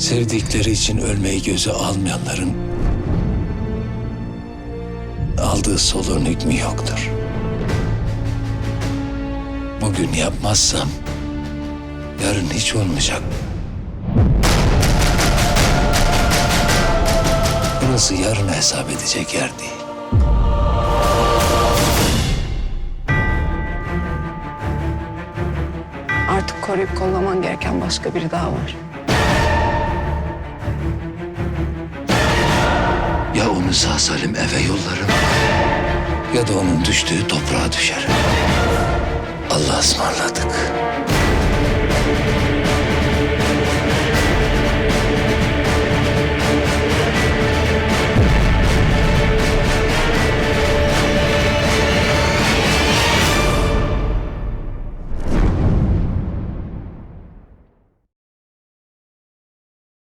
Sevdikleri için ölmeyi göze almayanların aldığı soluğun hükmü yoktur. Bugün yapmazsam yarın hiç olmayacak. Burası yarın hesap edecek yer değil. Artık koruyup kollaman gereken başka biri daha var. Onu sağ salim eve yollarım ya da onun düştüğü toprağa düşer. Allah'a ısmarladık.